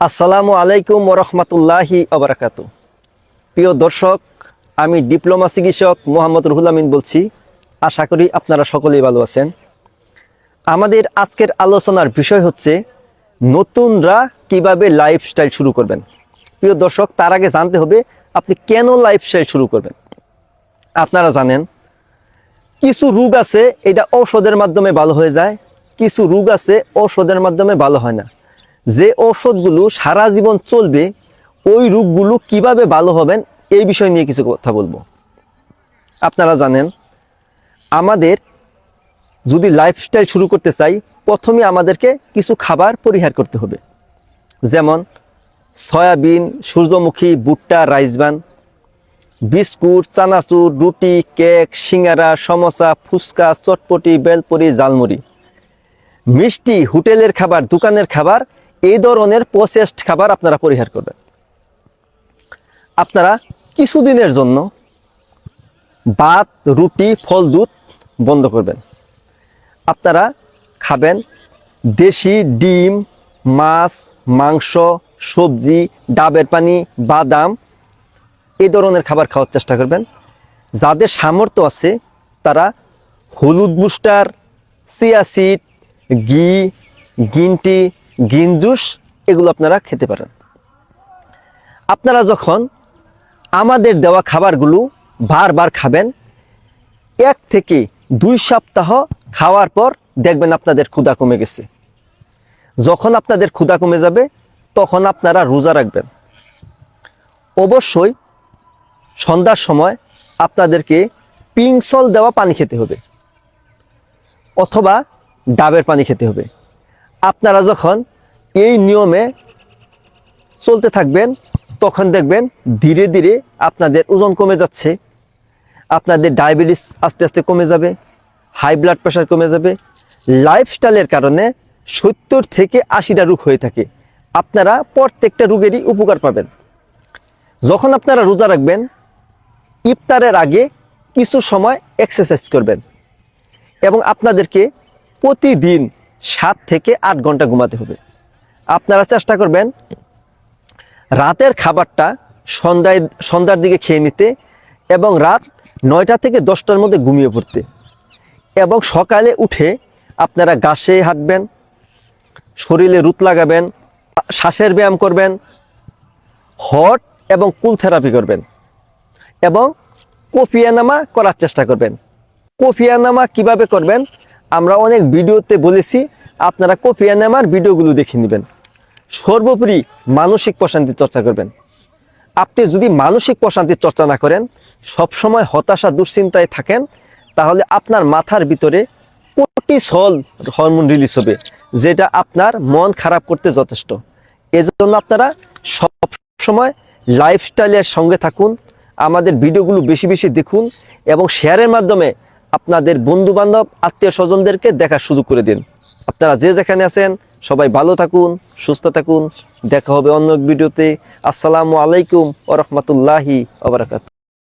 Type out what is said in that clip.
আসসালামু আলাইকুম ওরহমতুল্লাহি আবরাকাতু প্রিয় দর্শক, আমি ডিপ্লোমা চিকিৎসক মোহাম্মদ রুহুল আমিন বলছি। আশা করি আপনারা সকলেই ভালো আছেন। আমাদের আজকের আলোচনার বিষয় হচ্ছে, নতুনরা কীভাবে লাইফস্টাইল শুরু করবেন? প্রিয় দর্শক, তার আগে জানতে হবে, আপনি কেন লাইফস্টাইল শুরু করবেন? আপনারা জানেন, কিছু রোগ আছে, এটা ঔষধের মাধ্যমে ভালো হয়ে যায়, কিছু রোগ আছে, ঔষধের মাধ্যমে ভালো হয় না। যে ঔষধগুলো সারা জীবন চলবে, ওই রোগগুলো কীভাবে ভালো হবেন, এই বিষয় নিয়ে কিছু কথা বলব। আপনারা জানেন, আমাদের যদি লাইফস্টাইল শুরু করতে চাই, প্রথমে আমাদেরকে কিছু খাবার পরিহার করতে হবে। যেমন, সয়াবিন, সূর্যমুখী, ভুট্টা রাইসবান বিস্কুট, চানাচুর, রুটি, কেক, সিঙ্গারা, সমোসা, ফুচকা, চটপটি, বেলপুরি জালমুড়ি মিষ্টি, হোটেলের খাবার, দোকানের খাবার এই ধরনের প্রসেসড খাবার আপনারা পরিহার করবেন। আপনারা কিছুদিনের জন্য ভাত, রুটি, ফল, দুধ বন্ধ করবেন। আপনারা খাবেন দেশি ডিম, মাছ, মাংস, সবজি, ডাবের পানি, বাদাম, এই ধরনের খাবার খাওয়ার চেষ্টা করবেন। যাদের সামর্থ্য আছে, তারা হলুদ বুস্টার, চিয়া সিড, ঘি, গ্রিন টি গ্রিন জুস, এগুলো আপনারা খেতে পারেন। আপনারা যখন আমাদের দেওয়া খাবারগুলো বারবার খাবেন, এক থেকে দুই সপ্তাহ খাওয়ার পর দেখবেন আপনাদের ক্ষুধা কমে গেছে। যখন আপনাদের ক্ষুধা কমে যাবে, তখন আপনারা রোজা রাখবেন। অবশ্যই সন্ধ্যার সময় আপনাদেরকে পিংসল দেওয়া পানি খেতে হবে, অথবা ডাবের পানি খেতে হবে। আপনারা যখন এই নিয়মে চলতে থাকবেন, তখন দেখবেন ধীরে ধীরে আপনাদের ওজন কমে যাচ্ছে, আপনাদের ডায়াবেটিস আস্তে আস্তে কমে যাবে, হাই ব্লাড প্রেশার কমে যাবে লাইফস্টাইলের কারণে সত্তর থেকে আশিটা রোগ হয়ে থাকে। আপনারা প্রত্যেকটা রোগেরই উপকার পাবেন। যখন আপনারা রোজা রাখবেন, ইফতারের আগে কিছু সময় এক্সারসাইজ করবেন এবং আপনাদেরকে প্রতিদিন সাত থেকে আট ঘণ্টা ঘুমাতে হবে। আপনারা চেষ্টা করবেন রাতের খাবারটা সন্ধ্যায় সন্ধ্যার দিকে খেয়ে নিতে এবং রাত নয়টা থেকে দশটার মধ্যে ঘুমিয়ে পড়তে। এবং সকালে উঠে আপনারা গাছে হাঁটবেন, শরীরে রুত লাগাবেন, শ্বাসের ব্যায়াম করবেন, হট এবং কুল থেরাপি করবেন এবং কফিয়ানামা করার চেষ্টা করবেন। কফিয়ানামা কীভাবে করবেন আমরা অনেক ভিডিওতে বলেছি আপনারা কফিয়ানামার ভিডিওগুলো দেখে নেবেন। সর্বোপরি মানসিক প্রশান্তির চর্চা করবেন। আপনি যদি মানসিক প্রশান্তির চর্চা না করেন, সবসময় হতাশা, দুশ্চিন্তায় থাকেন, তাহলে আপনার মাথার ভিতরে কোর্টিসল হরমোন রিলিজ হবে, যেটা আপনার মন খারাপ করতে যথেষ্ট। এজন্য আপনারা সব সময় লাইফস্টাইলের সঙ্গে থাকুন, আমাদের ভিডিওগুলো বেশি বেশি দেখুন এবং শেয়ারের মাধ্যমে আপনাদের বন্ধু বান্ধব আত্মীয় স্বজনদেরকে দেখার সুযোগ করে দিন। আপনারা যে যেখানে আছেন, সবাই ভালো থাকুন, সুস্থ থাকুন। দেখা হবে অন্য এক ভিডিওতে। আসসালামু আলাইকুম ও রহমতুল্লাহি